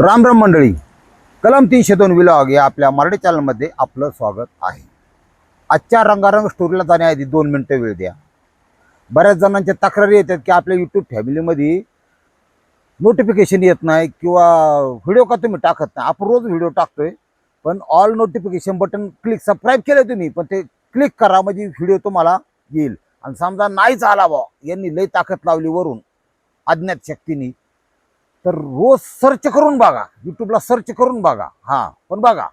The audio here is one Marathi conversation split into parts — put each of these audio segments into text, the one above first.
राम राम मंडळी कलम तीनशे दोन विलॉग या आपल्या मराठी चॅनलमध्ये आपलं स्वागत आहे. आजच्या रंगारंग स्टोरीला जाण्याआधी दोन मिनटं वेळ द्या. बऱ्याच जणांच्या तक्रारी येतात की आपल्या यूट्यूब फॅमिलीमध्ये नोटिफिकेशन येत नाही किंवा व्हिडिओ का तुम्ही टाकत नाही. आपण रोज व्हिडिओ टाकतोय पण all notification button click subscribe केलं तुम्ही पण ते क्लिक करा म्हणजे व्हिडिओ तुम्हाला येईल. आणि समजा नाहीच आला बा यांनी लई ताकद लावली वरून अज्ञात शक्तीने. तर रोज सर्च करून बघा. यूट्यूबला सर्च करून बघा. हा पण बघा.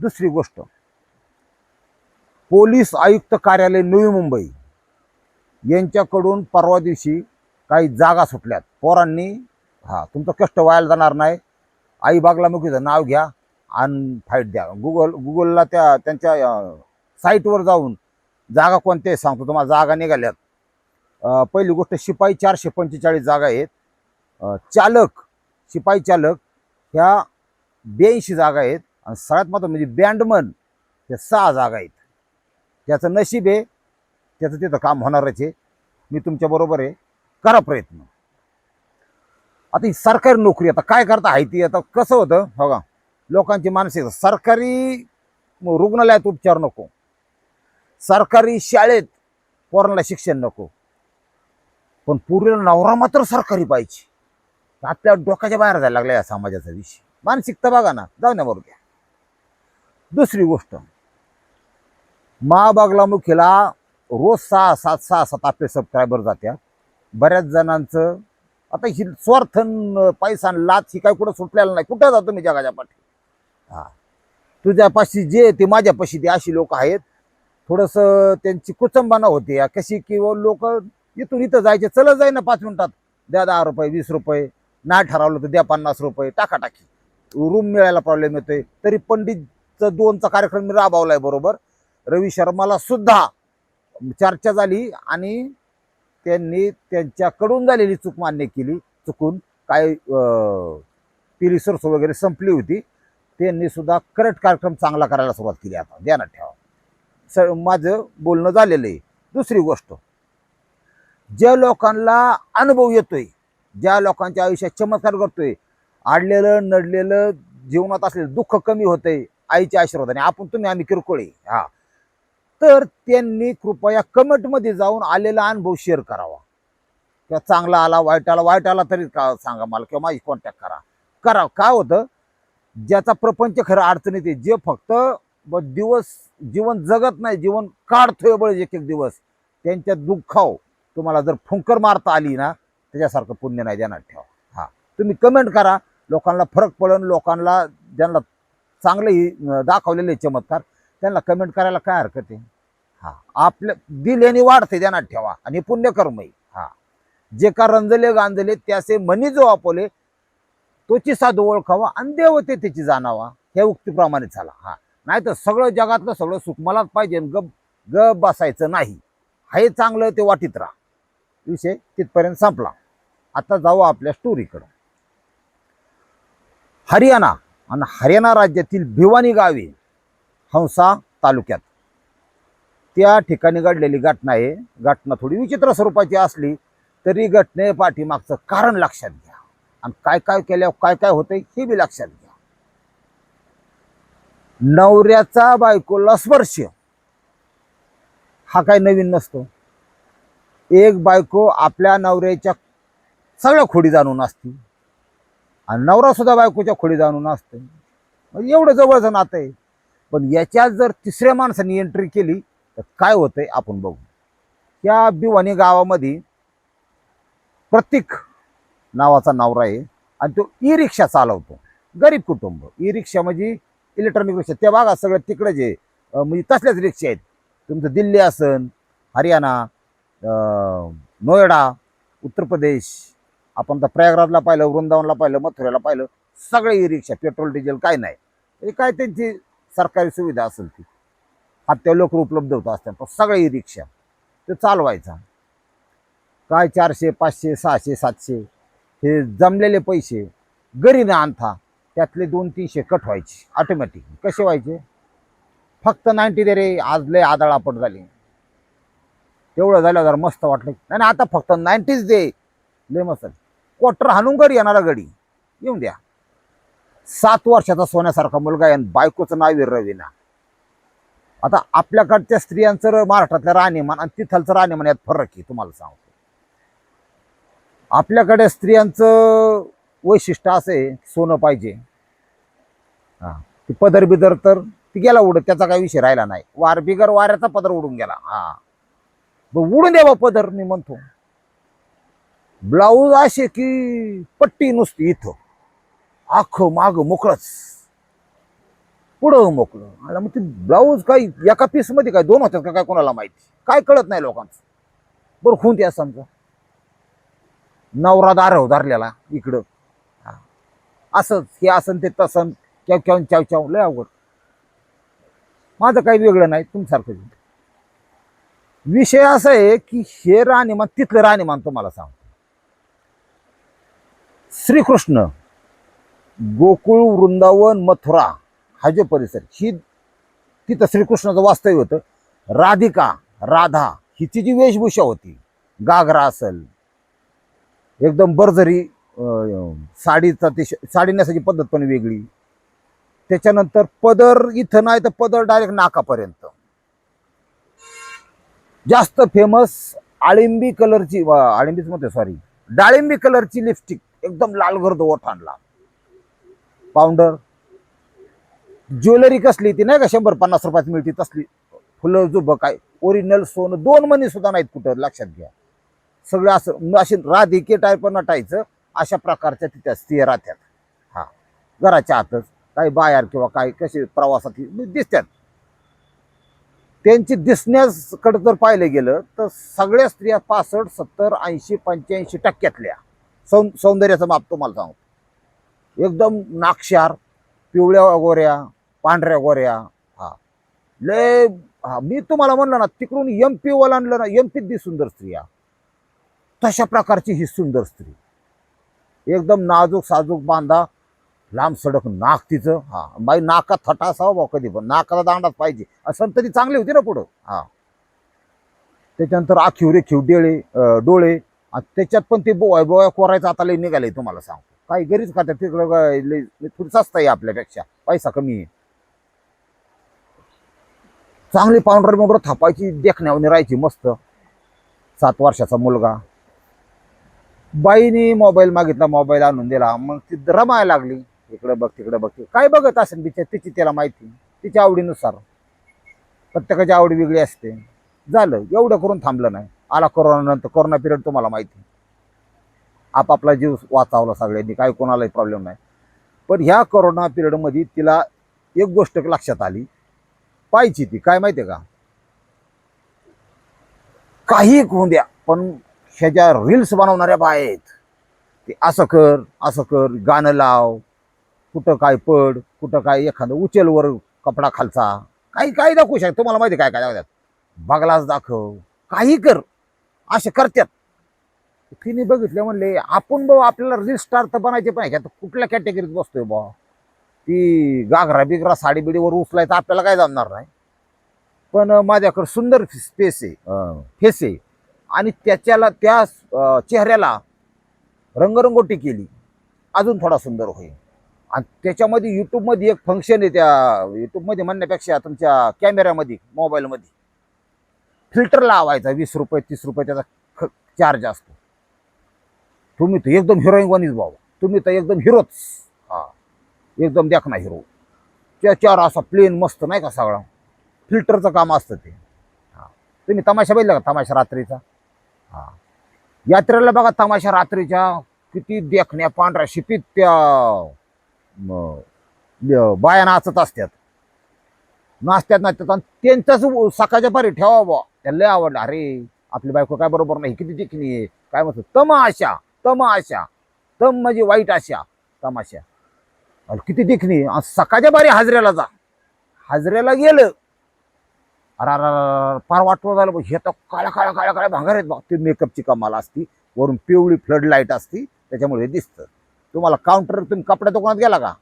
दुसरी गोष्ट. पोलीस आयुक्त कार्यालय नवी मुंबई. यांच्याकडून परवा दिवशी काही जागा सुटल्यात. पोरांनी हा तुमचं कष्ट व्हायला जाणार नाही. आई बागलामुखीचं नाव घ्या आणि फाईट द्या. गुगल गुगलला त्या त्यांच्या साईटवर जाऊन जागा कोणत्या सांगतो तुम्हाला. जागा निघाल्यात. पहिली गोष्ट शिपाई चारशे पंचेचाळीस जागा आहेत. चालक शिपाई चालक ह्या ब्याऐंशी जागा आहेत आणि सगळ्यात महत्त्वाचं म्हणजे बँडमन ह्या सहा जागा आहेत. त्याचं नशीब आहे त्याचं तिथं काम होणारच आहे. मी तुमच्याबरोबर आहे. करा प्रयत्न. आता ही सरकारी नोकरी आता काय करता आहे ती? आता कसं होतं? बघा लोकांची मानसिक सरकारी रुग्णालयात उपचार नको. सरकारी शाळेत पोरांना शिक्षण नको. पण पूर्वीला नवरा मात्र सरकारी पाहिजे. आपल्या डोक्याच्या बाहेर जायला लागला या समाजाचा विषय. मानसिकता बघा ना जाऊ ना बरोबर दुसरी गोष्ट महाबागलामुखीला रोज सहा सात सहा सात आपले सबस्क्रायबर जात्या. बऱ्याच जणांचं आता ही स्वार्थन पैसा आणि लाच ही काय कुठं सुटलेलं नाही. कुठं जातो मी जगाच्या पाठी? हा. तुझ्यापाशी जे ते माझ्यापाशी ते अशी लोक आहेत. थोडंसं त्यांची कुचंबाना होते या. कशी किंवा लोक इथून इथं जायचे चलत जाई ना पाच मिनिटात. द्या दहा रुपये वीस रुपये. नाही ठरवलं तर द्या पन्नास रुपये टाकाटाकी रूम मिळायला प्रॉब्लेम येतोय. तरी पंडितचं दोनचा कार्यक्रम मी राबवलाय बरोबर? रवी शर्माला सुद्धा चर्चा झाली आणि त्यांनी त्यांच्याकडून झालेली चूक मान्य केली. चुकून काय पिली सोर्स वगैरे संपली होती. त्यांनी सुद्धा करेक्ट कार्यक्रम चांगला करायला सुरुवात केली आता. ध्यानात ठेवा. स माझं बोलणं झालेलं आहे. दुसरी गोष्ट ज्या लोकांना अनुभव येतोय ज्या लोकांच्या आयुष्यात चमत्कार करतोय आडलेलं नडलेलं जीवनात असलेलं दुःख कमी होतंय आईच्या आशीर्वादाने. आपण तुम्ही आम्ही किरकोळे हा. तर त्यांनी कृपया कमेंटमध्ये जाऊन आलेला अनुभव शेअर करावा. किंवा चांगला आला वाईट आला वाईट आला तरी का सांगा मला किंवा माझी कॉन्टॅक्ट करा. करा. काय होतं? ज्याचा प्रपंच खरं अडचणीत आहे जे फक्त दिवस जीवन जगत नाही जीवन काढतोय बळ एक एक दिवस त्यांच्या दुःखाव तुम्हाला जर फुंकर मारता आली ना त्याच्यासारखं पुण्य नाही देणार ठेवा. हा. तुम्ही कमेंट करा. लोकांना फरक पडन लोकांना ज्यांना चांगले दाखवलेले चमत्कार त्यांना कमेंट करायला काय हरकत आहे? हा. आपल्या दिल्याने वाढते ध्यानात ठेवा आणि पुण्यकर्मही हा. जे का रंजले गांजले त्याचे मनी जो आपोले तोची साधू ओळखावा आणि देवते त्याची जाणावा. ह्या उक्तीप्रमाणे झाला. हा. नाही तर सगळं जगातलं सगळं सुख मलाच पाहिजे गप गप बसायचं नाही. हे चांगलं ते वाटीत राहा. विषय तिथपर्यंत संपला. आता जाऊ आपल्या स्टोरीकडं हरियाणा आणि हरियाणा राज्यातील भिवानी गावे हंसा तालुक्यात. त्या ठिकाणी घडलेली घटना आहे. घटना थोडी विचित्र स्वरूपाची असली तरी घटने पाठीमागचं कारण लक्षात घ्या. आणि काय काय केल्यावर काय काय होतंय हे बी लक्षात घ्या. नवऱ्याचा बायकोला स्पर्श. हा काय नवीन नसतो. एक बायको आपल्या नवऱ्याच्या सगळ्या खोडी जाणून असते आणि नवरा सुद्धा बायकोच्या खोडी जाणून असते म्हणजे एवढं जवळचं नातं आहे. पण याच्यात जर तिसऱ्या माणसाने एंट्री केली तर काय होतंय आपण बघू. या बिवानी गावामध्ये प्रतीक नावाचा नवरा आहे. आणि तो ई रिक्षा चालवतो. गरीब कुटुंब. ई रिक्षा म्हणजे इलेक्ट्रॉनिक रिक्षा. त्या भागात सगळं तिकडे जे म्हणजे तसल्याच रिक्षा आहेत. तुमचं दिल्ली असन हरियाणा नोएडा उत्तर प्रदेश आपण तर प्रयागराजला पाहिलं वृंदावनला पाहिलं मथुऱ्याला पाहिलं सगळे ई रिक्षा पेट्रोल डिझेल काय नाही. म्हणजे काय त्यांची सरकारी सुविधा असेल ती. हत्या लोक उपलब्ध होत असतात पण सगळे ई रिक्षा ते चालवायचा. काय चारशे पाचशे सहाशे सातशे हे जमलेले पैसे घरी न आणता त्यातले दोन तीनशे कट व्हायचे ऑटोमॅटिक कसे व्हायचे? फक्त नाईन्टी दे रे आज लय आदळापट झाली. तेवढं झालं जरा मस्त वाटलं. नाही नाही, आता फक्त नाईन्टीज दे. लय मस्त. क्वार्टर हाणून घरी येणारा गडी. येऊन द्या. सात वर्षाचा सोन्यासारखा मुलगा आहे आणि बायकोचं नाव आहे रवीना. आता आपल्याकडच्या स्त्रियांचं महाराष्ट्रातलं राहणीमान आणि तिथलचं राहणीमान यात फरक आहे तुम्हाला सांगतो. आपल्याकडे स्त्रियांचं वैशिष्ट्य असं आहे सोनं पाहिजे. हा ती पदर बिदर तर ती गेला उडत त्याचा काही विषय राहिला नाही. वार बिगर वाऱ्याचा पदर उडून गेला. हा. उडून द्यावा पदर मी म्हणतो. ब्लाऊज असे की पट्टी नुसती इथं. आखं माग मोकळंच. पुढं मोकळं. आणि मग ते ब्लाऊज काही एका पीसमध्ये काय दोन होतात का काय कोणाला माहिती? काय कळत नाही लोकांचं. बरं खून ते समजा. नवरा दारव धरलेला इकडं. हा. असंच हे असन ते तसन केव केव चाव चाव. लय अवघड. माझं काही वेगळं नाही तुमसारखं विषय असा आहे की हे राहणीमान तिथलं राहणीमान तुम्हाला सांग श्रीकृष्ण गोकुळ वृंदावन मथुरा हा जो परिसर ही तिथं श्रीकृष्णाचं वास्तव्य होतं. राधिका राधा हिची जी वेशभूषा होती गागरा असेल एकदम बरजरी साडीचा ती साडी नेसायची पद्धत पण वेगळी. त्याच्यानंतर पदर इथं नाही तर पदर डायरेक्ट नाकापर्यंत. जास्त फेमस आळिंबी कलरची वा, आळिंबीच म्हणते सॉरी डाळिंबी कलरची लिपस्टिक एकदम लाल गर्द ओठांडला पावडर ज्वेलरी कसली ती नाही का? शंभर पन्नास रुपयात मिळते तसली. फुलं जुब काय? ओरिजिनल सोनं दोन मनी सुद्धा नाहीत कुठं लक्षात घ्या. सगळं असं असे राधिके टाईप नटायचं अशा प्रकारच्या तिथं स्त्रिया राहत्यात हा. घराच्या आतच काही बाहेर किंवा काही कसे प्रवासात दिसतात. त्यांची दिसण्याकडे जर पाहिलं गेलं तर सगळ्या स्त्रिया पासष्ट सत्तर ऐंशी पंच्याऐंशी टक्क्यातल्या. सौ सौंदर्याचा माप तुम्हाला सांगतो एकदम नाक्षार पिवळ्या गोऱ्या पांढऱ्या गोऱ्या हा. लय हा मी तुम्हाला म्हणलं ना तिकडून एम पी ओलांडलं ना एम पीत बी सुंदर स्त्रिया तशा प्रकारची ही सुंदर स्त्री. एकदम नाजूक साजूक बांधा लांब सडक नाक तिचं हा. बाई नाकात थटा असावा बा कधी पण. नाकाला दांडाच पाहिजे. असं तरी चांगली होती ना पुढं हा. त्याच्यानंतर आखीव रेखीव डेळे डोळे आणि त्याच्यात पण ते बोवाय बोवाय कोरायचं आता लई निघालंय तुम्हाला सांगतो. काही गरीच खात्यात तिकडं काय लई लई थोडी स्वस्त आहे आपल्यापेक्षा. पैसा कमी आहे. चांगली पावडर बिवडर थापायची देखण्यावर राहायची मस्त. सात वर्षाचा मुलगा. बाईने मोबाईल मागितला मोबाईल आणून दिला. मग ती रमायला लागली. इकडं बघ तिकडं बघ. काय बघत असेल बिचार? तिची त्याला माहिती. तिच्या आवडीनुसार. प्रत्येकाची आवड वेगळी असते. झालं. एवढं करून थांबलं नाही. आला कोरोनानंतर कोरोना पिरियड तुम्हाला माहिती आपापला जीव वाचावला सगळ्यांनी. काही कोणालाही प्रॉब्लेम नाही. पण ह्या कोरोना पिरियडमध्ये तिला एक गोष्ट लक्षात आली. पाहिजे ती. काय माहितीये का? काही होऊ द्या. पण ह्याच्या रील्स बनवणाऱ्या बाया आहेत. ते असं कर असं कर गाणं लाव. कुठं काय पड कुठं काय एखादं उचलवर कपडा खालचा. काही काही दाखवू शकत. तुम्हाला माहिती काय काय दाखवतात. बगलाच दाखव. काही कर. असे करतात तिने बघितलं म्हणले आपण भाऊ आपल्याला रील स्टार तर बनायचे पण ह्यात कुठल्या कॅटेगरीत बसतोय बा ती गागरा बिगरा साडी बिडीवर उचलायचं आपल्याला काय जमणार नाही? पण माझ्याकडं माझ्याकडे सुंदर स्पेस आहे. फेस आहे. आणि त्याच्याला त्या चेहऱ्याला रंगरंगोटी केली. अजून थोडा सुंदर होईल. आणि त्याच्यामध्ये यूट्यूबमध्ये एक फंक्शन आहे त्या यूट्यूबमध्ये म्हणण्यापेक्षा तुमच्या कॅमेऱ्यामध्ये मोबाईलमध्ये फिल्टर लावायचा वीस रुपये तीस रुपये त्याचा ख चार्ज असतो. तुम्ही तर एकदम हिरोईनवानीच भाऊ. तुम्ही तर एकदम हिरोच हा. एकदम देखना हिरो त्याच्यावर असा प्लेन मस्त नाही का सगळा? फिल्टरचं काम असतं ते. हां. तुम्ही तमाशा बघितला का तमाशा रात्रीचा? हां. यात्रेला बघा तमाशा रात्रीच्या. किती देखण्या पांढऱ्या शिपीत त्या बाया नाचत असतात. नाचत्यात नाचतात. आणि त्यांचाच सकाळच्या पारी ठेवा बा त्याला लय आवडलं. अरे आपली बायको काय बरोबर नाही किती देखणी आहे काय म्हणतो तम आशा तम म्हणजे वाईट आशा तमाशा. अरे किती देखणी सकाळच्या बारी हाजऱ्याला जा. हाजऱ्याला गेलं. अरे अरे, फार वाटवं झालं. हे तर काळ्या काळ्या काळ्या काळ्या भांगार आहेत बघ ते मेकअपची कमाल असती. वरून पिवळी फ्लड लाइट असती. त्याच्यामुळे हे दिसतं. तुम्हाला काउंटर तुम्ही कपड्या दुकानात गेला का?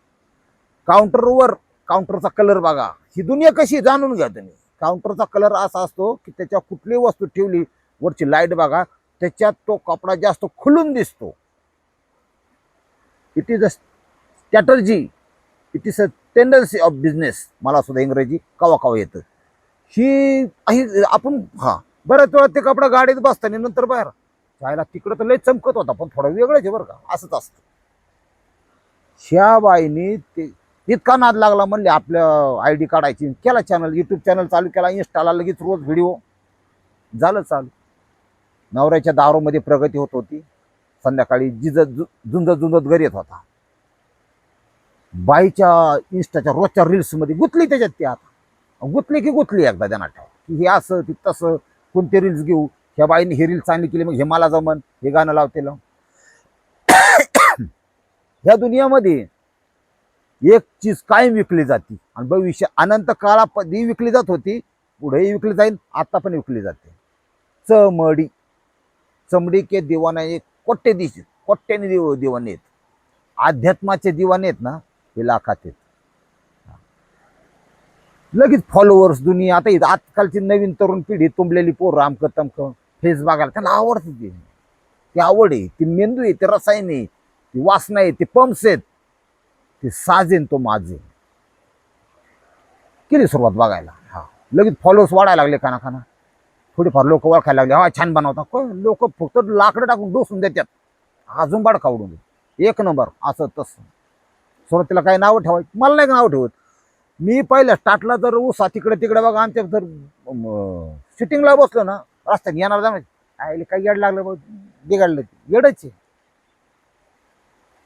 काउंटरवर काउंटरचा कलर बघा. ही दुनिया कशी जाणून घ्या तुम्ही. काउंटरचा कलर असा असतो की त्याच्या कुठली वस्तू ठेवली वरची लाइट बघा त्याच्यात तो कपडा जास्त खुलून दिसतो. It is a strategy it is a tendency of business मला सुद्धा इंग्रजी कवा कवा येतं. ही आपण हा बऱ्याच वेळा ते कपडा गाडीत बसताना नंतर बाहेर जायला तिकडं तर लय चमकत होता पण थोडं वेगळंच आहे बरं का असंच असतं. ह्या बाईने ते इतका नाद लागला म्हणले आपलं आय डी काढायची. केला चॅनल यूट्यूब चॅनल चालू केला इन्स्टाला लगेच रोज व्हिडिओ झालं चालू. नवऱ्याच्या दारूमध्ये प्रगती होत होती. संध्याकाळी जिजत जु- झुंजत झुंजत घरी येत होता. बाईच्या इन्स्टाच्या रोजच्या रील्समध्ये गुतली त्याच्यात ती आता. गुतली की गुतली एकदा त्यांना ठेवा. की हे असं ती तसं कोणते रील्स घेऊ? ह्या बाईने हे रील चांगली केली मग हे मला जमन हे गाणं लावते ह्या दुनियामध्ये एक चीज कायम विकली जाते आणि भविष्य अनंत काळापदी विकली जात होती पुढेही विकली जाईल आता पण विकली जाते. चमडी. चमडी के दिवाना एक कोट्टे दिस कोट्ट्याने दिव दिवाने आहेत अध्यात्माचे दिवाने आहेत ना हे लाखात आहेत लगेच फॉलोअर्स दुनिया आता इथं आजकालची नवीन तरुण पिढी तुंबलेली पोर आमकं तमकं फेस बघायला त्यांना आवडते ती. ती आवड आहे ती मेंदू आहे ते रसायन आहे ती वासना आहे ते पंप्स आहेत. ते साजेन तो माझे केली सुरुवात बघायला. हा. लगेच फॉलोअर्स वाढायला लागले काना खाना थोडीफार लोक ओळखायला लागले. हा छान बनवता. लोक फक्त लाकडं टाकून डोसून देतात. अजून बाड कावडून एक नंबर. असं तसं. सुरुवातीला काही नावं ठेवायची मला नाही नाव ठेवत? मी पहिल्या स्टार्टला जर ऊसा तिकडे तिकडे बघा आमच्या जर सिटिंगला बसलो ना रस्त्यात येणार जाणार आईले काही येड लागलं बघ बिघडलं. येडच आहे.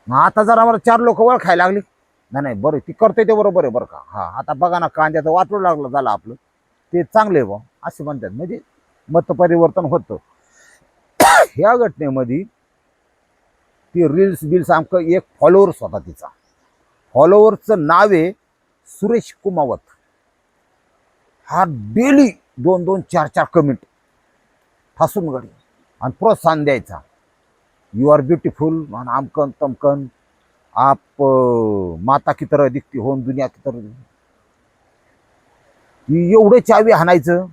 मग आता जर आम्हाला चार लोक ओळखायला लागली. नाही नाही बरं ती करते ते बरोबर आहे बरं का. हा आता बघा ना कांद्याचं वाटू लागलं झालं आपलं. ते चांगले आहे बा असे म्हणतात. म्हणजे मतपरिवर्तन होतं. ह्या घटनेमध्ये ती रील्स बिल्स आमचं एक फॉलोअर्स होता तिचा. फॉलोअरचं नाव आहे सुरेश कुमावत. हा डेली दोन दोन चार चार कमेंट ठासून गडी आणि प्रोत्साहन द्यायचा. यू आर ब्युटिफुल म्हण आमकन तमकन आप माता की तरह दिखती होऊन दुनिया की तरह एवढं चावी हाणायचं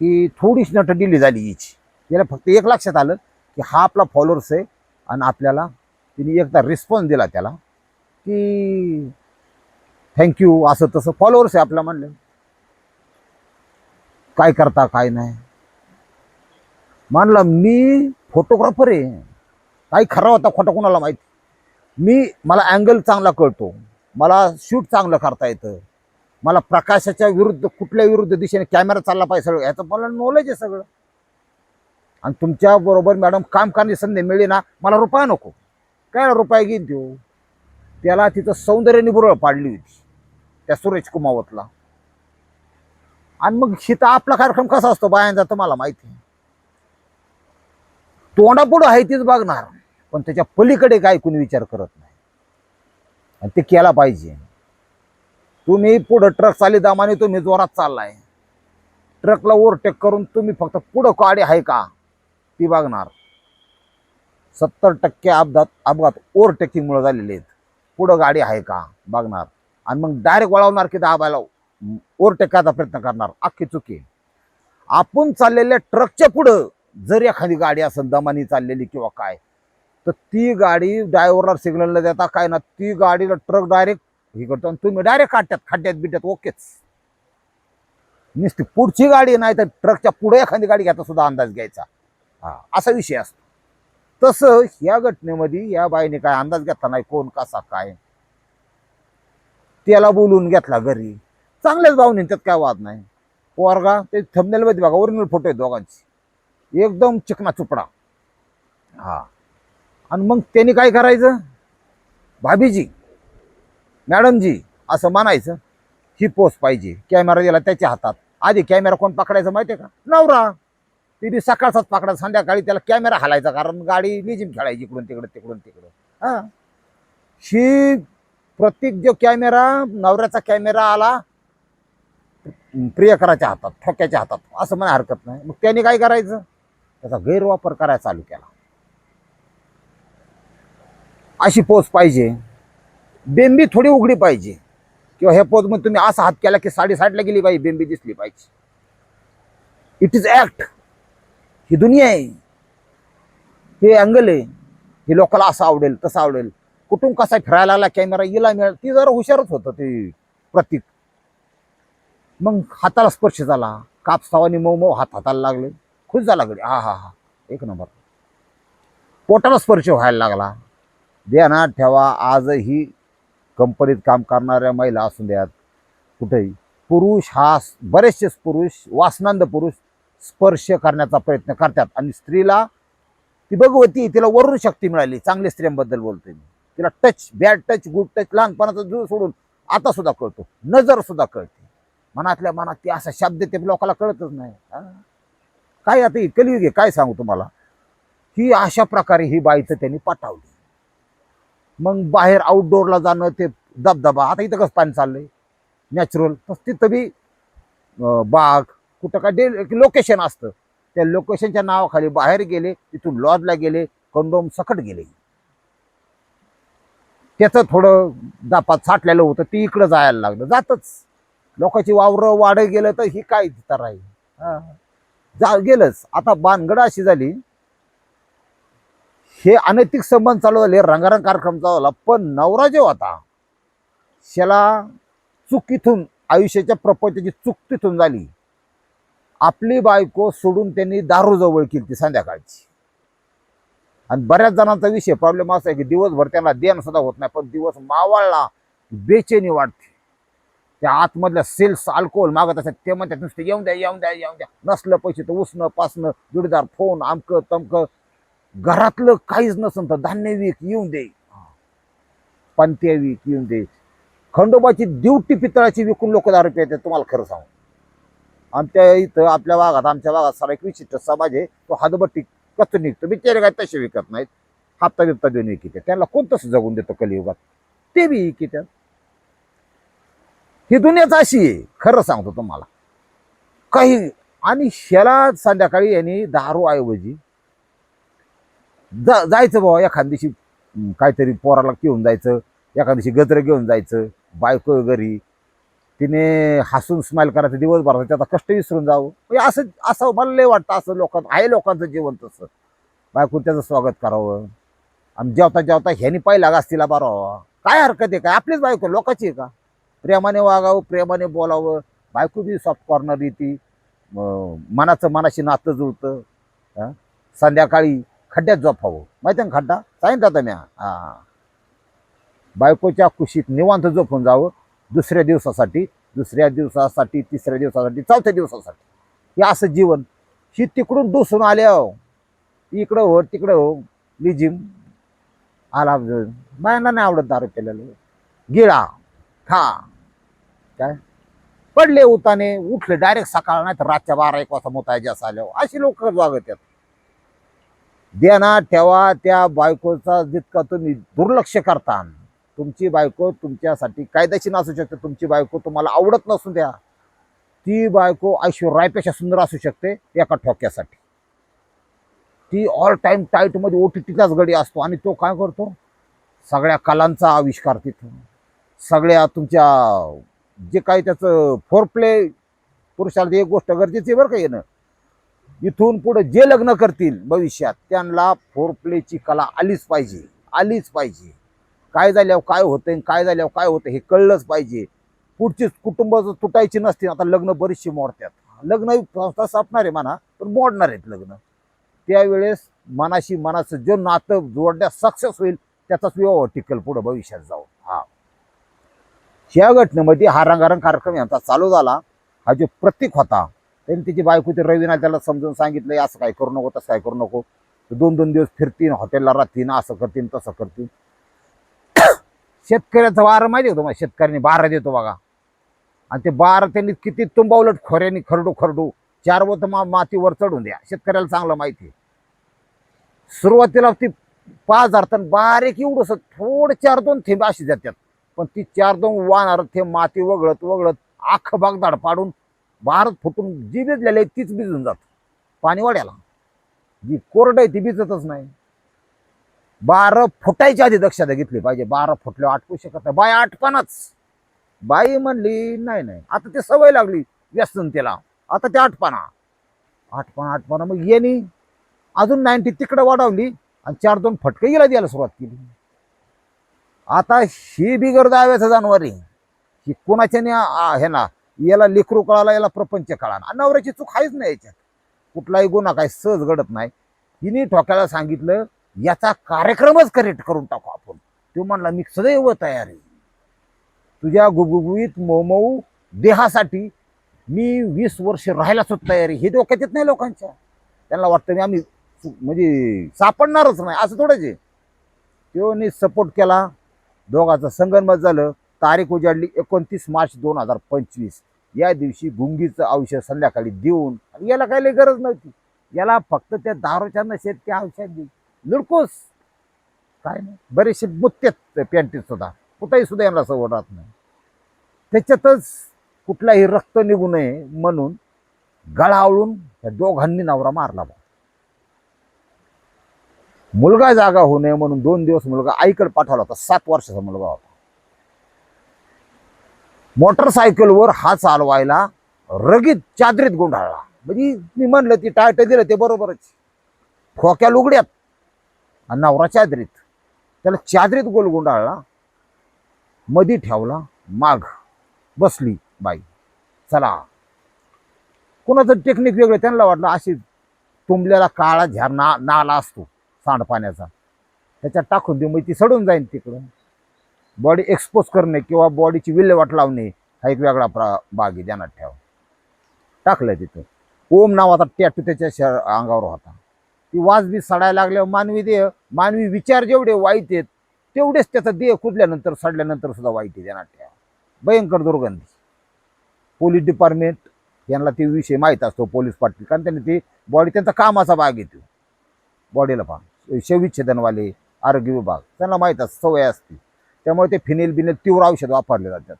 की थोडीच नट दिली झाली हिची. त्याला फक्त एक लक्षात आलं की हा आपला फॉलोअर्स आहे आणि आपल्याला तिने एकदा रिस्पॉन्स दिला त्याला की थँक्यू असं तसं फॉलोअर्स आहे आपलं म्हणलं. काय करता काय नाही. मानला मी फोटोग्राफर आहे. काही खरा होता खोटा कोणाला माहीत? मी मला अँगल चांगला कळतो. मला शूट चांगलं करता येतं. मला प्रकाशाच्या विरुद्ध कुठल्या विरुद्ध दिशेने कॅमेरा चालला पाहिजे सगळं. याचं मला नॉलेज आहे सगळं. आणि तुमच्याबरोबर मॅडम काम करण्याची संधी मिळली ना मला रुपया नको. काय रुपया घेईन देऊ त्याला तिथं सौंदर्य निबुरळ पाडली होती त्या सुरेश कुमावतला. आणि मग शिता आपला कार्यक्रम कसा असतो बायांचा तुम्हाला माहिती तोंडापुढं आहे तीच बघणार. पण त्याच्या पलीकडे काय कुणी विचार करत नाही. आणि ते केला पाहिजे. तुम्ही पुढं ट्रक चाली दामाने तुम्ही जोरात चाललाय. ट्रकला ओव्हरटेक करून तुम्ही फक्त पुढं गाडी आहे का? ती बघणार. सत्तर टक्के अपघात अपघात ओव्हरटेकिंगमुळे झालेले आहेत. पुढं गाडी आहे का? बघणार. आणि मग डायरेक्ट वळवणार की दाबायला ओव्हरटेक करायचा प्रयत्न करणार. अख्खी चुकी. आपण चाललेल्या ट्रकच्या पुढं जर एखादी गाडी असेल दमानी चाललेली किंवा काय तर ती गाडी ड्रायव्हरला सिग्नलला देता काय ना ती गाडीला ट्रक डायरेक्ट हे करतो आणि तुम्ही डायरेक्ट काढतात खड्ड्यात बिड्यात ओकेच. नुसती पुढची गाडी नाही तर ट्रकच्या पुढे एखादी गाडी घ्यायचा सुद्धा अंदाज घ्यायचा. हा असा विषय असतो. तसं ह्या घटनेमध्ये या बाईने काय अंदाज घेतला नाही कोण कसा काय? त्याला बोलून घेतला घरी. चांगल्याच भावने त्यात काय वाद नाही. पोरगा ते थंबनेलमध्ये बघा ओरिजिनल फोटो आहेत दोघांची. एकदम चिकना चुपडा. हा. आणि मग त्यांनी काय करायचं? भाभीजी मॅडमजी असं म्हणायचं ही पोस्ट पाहिजे कॅमेरा दिला त्याच्या हातात. आधी कॅमेरा कोण पकडायचं माहिती आहे का? नवरा. ती बी सकाळचाच पकडायचा संध्याकाळी त्याला कॅमेरा हलायचा कारण गाडी निजिम खेळायची इकडून तिकडं तिकडून तिकडं. हा. ही प्रत्येक जो कॅमेरा नवऱ्याचा कॅमेरा आला प्रियकराच्या हातात ठोक्याच्या हातात असं म्हणा हरकत नाही. मग त्याने काय करायचं? त्याचा गैरवापर करायला चालू केला. अशी पोच पाहिजे. बेंबी थोडी उघडी पाहिजे. किंवा ह्या पोजमध्ये तुम्ही असा हात केला की साडेसाठला गेली पाहिजे बेंबी दिसली पाहिजे. इट इज ॲक्ट ही दुनिया आहे. हे अँगल आहे. हे लोकांना असं आवडेल तसं आवडेल. कुठून कसा फिरायला आला कॅमेरा येला मिळाला ती जरा हुशारच होतं ते प्रतीक. मग हाताला स्पर्श झाला. कापसावानी मऊ मऊ हात हाताला लागले. खुश झाला गडी. हा हा हा. एक नंबर. पोटाला स्पर्श व्हायला लागला. ध्यानात ठेवा. आजही कंपनीत काम करणाऱ्या महिला असू द्यात. कुठेही. पुरुष हा बरेचसे पुरुष वासनांद पुरुष स्पर्श करण्याचा प्रयत्न करतात. आणि स्त्रीला ती भगवती तिला वरून शक्ती मिळाली. चांगल्या स्त्रियांबद्दल बोलतोय मी. तिला touch bad touch good touch लहानपणाचा जीव सोडून आता सुद्धा कळतो. नजर सुद्धा कळते. मनातल्या मनात ती असा शब्द ते लोकांना कळतच नाही. काय आता कलियुगे काय सांगू तुम्हाला? ही अशा प्रकारे ही बाईचं त्यांनी पाठवली मग बाहेर आउटडोअरला जाणं ते धबधबा. आता इथं कसं पाणी चाललंय? नॅचरल तस तिथं बी बाग कुठं काय डे लोकेशन असतं. त्या लोकेशनच्या नावाखाली बाहेर गेले तिथून लॉजला गेले कंडोम सकट गेले. त्याचं थोडं दापात साठलेलं होतं ती इकडं जायला लागलं. जातच. लोकांची वावरं वाढ गेलं तर ही काय तर राहील? जा गेलंच. आता बानगड अशी झाली हे अनैतिक संबंध चालू झाले रंगारंग कार्यक्रम चालू झाला पण नवरा जो होता त्याला चुकीतून आयुष्याच्या प्रपंचाची चूक तिथून झाली. आपली बायको सोडून त्यांनी दारू जवळ केली ती संध्याकाळची. आणि बऱ्याच जणांचा विषय प्रॉब्लेम असा आहे की दिवसभर त्यांना देण सुद्धा होत नाही पण दिवस मावळला बेचैनी वाटते त्या आतमधल्या सेल्स अल्कोहोल मागत असतात ते म्हणतात नुसतं येऊन द्या येऊन द्या येऊन द्या. नसलं पैसे तर उसणं पासणं जुडीदार फोन आमकं तमकं घरातलं काहीच नसन तर धान्य विक येऊन दे. पंत्या विक येऊन दे. खंडोबाची दिवटी पितळाची विकून लोक दारू पितात तुम्हाला खरं सांगू. आमच्या इथं आपल्या भागात आमच्या भागात सारा एक विशिष्ट समाज आहे तो हातबट्टी कच निघतो. बिचारे काय तसे विकत नाहीत. हप्ता बिप्ता देऊन विकतात त्यांना कोणतंच जगून देतो कलियुगात? ते बी विकतात ही दुनियाच अशी आहे खरं सांगतो तुम्हाला. काही आणि ह्याला संध्याकाळी यांनी दारू ऐवजी जा जायचं बाबा एखाद दिवशी काहीतरी पोराला घेऊन जायचं एखाद दिवशी गजरं घेऊन जायचं बायको घरी तिने हसून स्माईल करायचं दिवसभर त्याचा कष्ट विसरून जावं. म्हणजे असं असं मला लय वाटतं असं लोकांचं आहे लोकांचं जीवन तसं. बायको त्याचं स्वागत करावं. आणि जेवता जेवता ह्यानी पाहिला लागा तिला बरावा काय हरकत आहे काय आपलीच बायको लोकांची आहे का? प्रेमाने वागावं प्रेमाने बोलावं. बायको बी सॉफ्ट कॉर्नर येते मनाचं मनाशी नातं जुळतं. संध्याकाळी खड्ड्यात झोपावं माहिती आहे ना खड्डा? सांगितलं आता मी. बायकोच्या कुशीत निवांत झोपून जावं. दुसऱ्या दिवसासाठी दुसऱ्या दिवसासाठी तिसऱ्या दिवसासाठी चौथ्या दिवसासाठी. हे असं जीवन. ही तिकडून डुसून आले हो इकडं हो तिकडं हो. लिजिम. आला बायांना नाही आवडत दारू केलेलं गिळा. खा. काय? पडले उताने उठले. डायरेक्ट सकाळ नाही तर रातच्या बारा एक वाजता मोतायचे असं आल्यावर अशी लोक वागत आहेत. देणार ठेवा त्या बायकोचा जितका तुम्ही दुर्लक्ष करता. तुमची बायको तुमच्यासाठी कायदेशीर नसू शकते तुमची बायको तुम्हाला आवडत नसून द्या. ती बायको ऐश्वर्यापेक्षा सुंदर असू शकते एका ठोक्यासाठी. ती ऑल टाईम टाईटमध्ये ओ टी टीचाच गडी असतो आणि तो काय करतो? सगळ्या कलांचा आविष्कार तिथून सगळ्या तुमच्या जे काही त्याचं फोर प्ले पुरुषाला एक गोष्ट गरजेची आहे बरं का येणं. इथून पुढे जे लग्न करतील भविष्यात त्यांना फोरप्लेची कला आलीच पाहिजे आलीच पाहिजे. काय झाल्यावर काय होतंय काय झाल्यावर काय होतं हे कळलंच पाहिजे. पुढची कुटुंब जर तुटायची नसतील आता लग्न बरीचशी मोडतात. लग्न संस्था सापणार आहे म्हणा पण मोडणार आहेत लग्न. त्यावेळेस मनाशी मनाचं जे नातं जोडण्यास सक्सेस होईल त्याचाच विवाह टिकल पुढं भविष्यात जाऊ हा. ह्या घटनेमध्ये हा रंगारंग कार्यक्रम यांचा चालू झाला. हा जो प्रतीक होता त्यांनी तिची बायको ते रवीना त्याला समजून सांगितलं असं काय करू नको तसं काय करू नको. दोन दोन दिवस फिरतीन हॉटेलला राहतीन असं करतीन तसं करतीन. शेतकऱ्याचं वारं माहिती होतं मग शेतकऱ्यांनी बारा देतो बघा. आणि ते बारा त्यांनी किती तुंबावलट खोऱ्यानी खरडू खरडू चार वत मा मातीवर चढून द्या. शेतकऱ्याला चांगलं माहिती आहे. सुरुवातीला ती पाच हजार टन बारीक एवढंस थोडं चार दोन थेंब अशी जातात. पण ती चार दोन वाहणार थेंब माती वगळत वगळत आख बागदाड पाडून भारत फुटून जी भिजलेली आहे तीच भिजून जात. पाणी वाड्याला जी कोरड आहे ती भिजतच नाही. बारा फुटायच्या आधी दक्षता घेतली पाहिजे. बारा फुटल्यावर आटकू शकत नाही. बाय आटपणच बाई म्हणली नाही नाही. आता ते सवय लागली व्यसनतेला. आता ते आठपाना आठपाना आठपाना मग येणी. अजून नाईन्टी तिकडं वाढवली आणि चार दोन फटके गेला द्यायला सुरुवात केली. आता ही बिगर दाव्याचं जानवर. आहे ही कोणाच्याने हे ना याला लेकरू कळाला याला प्रपंच कळाला. नवऱ्याची चूक आहेच नाही याच्यात. कुठलाही गुन्हा काय सहज घडत नाही. हिने ठोक्याला सांगितलं याचा कार्यक्रमच करेक्ट करून टाकू आपण. तो म्हणला मी सदैव तयार आहे. तुझ्या गुबगुबीत मऊ देहासाठी मी वीस वर्ष राहायला सुद्धा तयार आहे. हे डोक्यात येत नाही लोकांच्या. त्यांना वाटतं मी आम्ही म्हणजे सापडणारच नाही. असं थोडंच आहे. तेव्हा सपोर्ट केला. दोघांचं संगनमत झालं. तारीख उजाडली एकोणतीस मार्च दोन हजार पंचवीस. या दिवशी गुंगीचं औषध संध्याकाळी देऊन आणि याला काही गरज नव्हती. याला फक्त त्या दारूच्या नशेत ते औषध देऊ लुडकोस. काय नाही. बरेचसे मुत्तेत पॅन्टीत सुद्धा. कुठेही सुद्धा यांना सवड राहत नाही. त्याच्यातच कुठलाही रक्त निघू नये म्हणून गळावळून त्या दोघांनी नवरा मारला बा. मुलगा जागा होऊ नये म्हणून दोन दिवस मुलगा आईकडे पाठवला होता. सात वर्षाचा मुलगा होता. मोटरसायकलवर हा चालवायला रगीत चादरीत गुंडाळला. म्हणजे मी म्हणलं ती टायट दिलं ते बरोबरच. खोक्या लुगड्यात आणि नवरा चादरीत. त्याला चादरीत गोल गुंडाळला. मधी ठेवला माग बसली बाई. चला. कोणाचं टेक्निक वेगळं त्यांना वाटलं अशी तुंबलेला काळा झ्या ना नाला असतो सांडपाण्याचा. त्याच्यात टाकून देऊ मग ती सडून जाईन तिकडं बॉडी एक्सपोज करणे किंवा बॉडीची विल्हेवाट लावणे हा एक वेगळा प्रा बाग आहे ध्यानात ठेवा. टाकलं तिथं. ओम नावाचा टॅटू त्याच्या शर अंगावर होता. ती वाजबी सडायला लागल्यावर मानवी देह मानवी विचार जेवढे वाईट आहेत तेवढेच त्याचा देह कुदल्यानंतर सडल्यानंतर सुद्धा वाईट आहे ध्यानात ठेवा. भयंकर दुर्गंधी. पोलीस डिपार्टमेंट यांना ते विषय माहीत असतो पोलीस पाटील. कारण त्यांनी ती बॉडी त्यांचा कामाचा भाग येतो बॉडीला पहा. शविच्छेदनवाले आरोग्य विभाग. त्यांना माहीत असतं सवय असते. त्यामुळे ते फिनेल बिनेल तीव्र औषध वापरले जातात.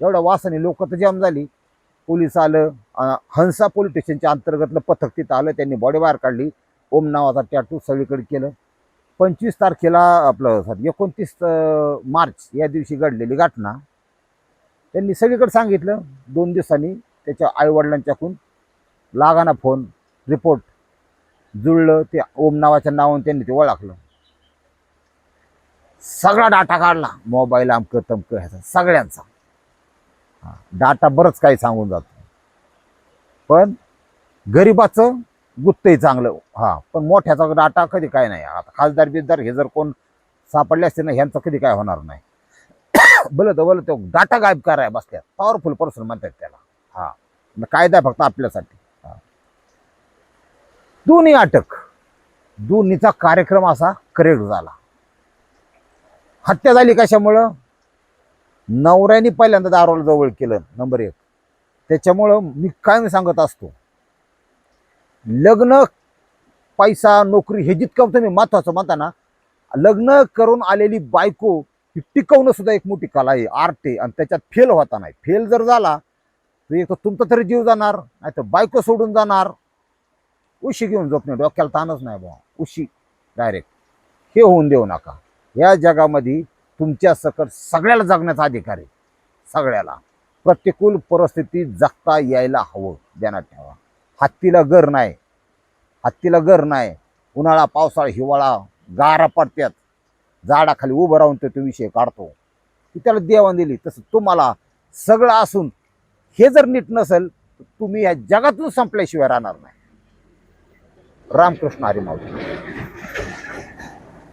एवढ्या वासाने लोक तर जाम झाली. पोलीस आलं हंसा पोलीस स्टेशनच्या अंतर्गतलं पथक तिथं आलं त्यांनी बॉडी बाहेर काढली. ओम नावाचा टॅटू सगळीकडे केलं. पंचवीस तारखेला आपलं एकोणतीस मार्च या दिवशी घडलेली घटना. त्यांनी सगळीकडे सांगितलं. दोन दिवसांनी त्याच्या आईवडिलांच्याकडून लागाना फोन रिपोर्ट जुळलं. ते ओम नावाच्या नावाने त्यांनी ते ओळखलं. सगळा डाटा काढला. मोबाईल अमकं तमकं ह्याचा सगळ्यांचा. हा, डाटा बरंच काही सांगून जातो. पण गरिबाचं गुत्तही चांगलं. हा पण मोठ्याचा डाटा कधी काय नाही. आता खासदार बिजदार हे जर कोण सापडले असते ना ह्यांचं कधी काय होणार नाही. बोलत बोलत तो डाटा गायब कराय बसल्या. पॉवरफुल पर्सन म्हणतात त्याला. हा कायदा फक्त आपल्यासाठी. हा. दोन्ही अटक. दोन्हीचा कार्यक्रम असा करेक्ट झाला. हत्या झाली कशामुळं? नवऱ्याने पहिल्यांदा दारोला जवळ केलं नंबर एक. त्याच्यामुळं मी काय सांगत असतो लग्न पैसा नोकरी हे जितकं तुम्ही महत्वाचं म्हणता ना लग्न करून आलेली बायको ही टिकवणं सुद्धा एक मोठी कला आहे आर्ट आहे आणि त्याच्यात फेल होता नाही. फेल जर झाला तर एक तर तुमचा तरी जीव जाणार नाही तर बायको सोडून जाणार. उशी घेऊन झोपणे डोक्याला ताणच नाही बुवा. उशी डायरेक्ट हे होऊन देऊ नका. या जगामध्ये तुमच्या सकट सगळ्याला जगण्याचा अधिकार आहे. सगळ्याला. प्रतिकूल परिस्थिती जगता यायला हवं. ध्यानात ठेवा. हत्तीला घर नाही. हत्तीला घर नाही. उन्हाळा पावसाळा हिवाळा गारा पडत्यात. झाडाखाली उभं राहून तो विषय काढतो. ती त्याला देवाण दिली. तसं तुम्हाला सगळं असून हे जर नीट नसेल तर तुम्ही या जगातून संपल्याशिवाय राहणार नाही. रामकृष्ण हरिमावती